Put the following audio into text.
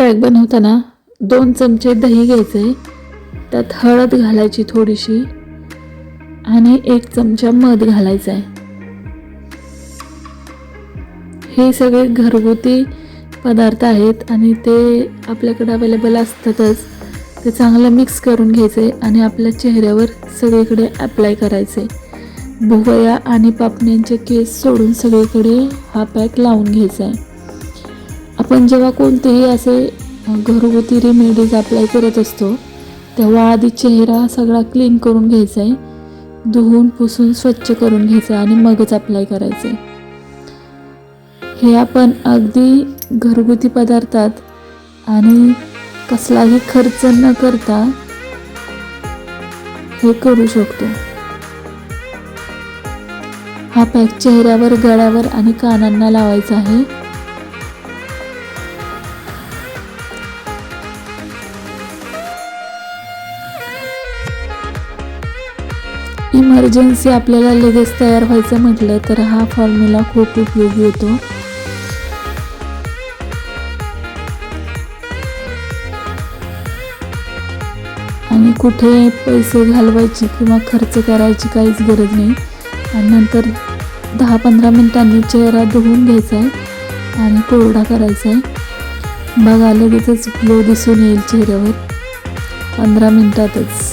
Pack बनवताना दोन चमचे दही घ्यायचे त्यात हळद घालायची थोडीशी आणि एक चमचा मध घालायचा आहे. हे सगळे घरगुती पदार्थ आहेत आणि ते आपल्याकडे अवेलेबल असतातच. ते चांगलं मिक्स करून घ्यायचे आणि आपल्या चेहऱ्यावर सगळीकडे अप्लाय करायचे. भुवया आणि पापण्यांचे केस सोडून सगळीकडे हा पॅक लावून घ्यायचा आहे. आपण जेव्हा कोणतेही असे घरगुती रेमेडीज अप्लाय करत असतो तेव्हा आधी चेहरा सगळा क्लीन करून घ्यायचा आहे. धुवून पुसून स्वच्छ करून घ्यायचं आणि मगच अप्लाय करायचे हे आपण अगदी घरगुती पदार्थात आणि कसलाही खर्च न करता हे करू शकतो. हा पॅक चेहऱ्यावर गळ्यावर आणि कानांना लावायचा आहे. इमर्जन्सी आपल्याला लगेच तयार व्हायचं म्हटलं तर हा फॉर्म्युला खूप उपयोगी होतो. आणि कुठे पैसे घालवायची किंवा खर्च करायची काहीच गरज नाही. आणि नंतर दहा पंधरा मिनिटांनी चेहरा धुवून घ्यायचा आहे आणि कोरडा करायचा आहे. बघा लगेचच ग्लो दिसून येईल चेहऱ्यावर. पंधरा मिनिटातच.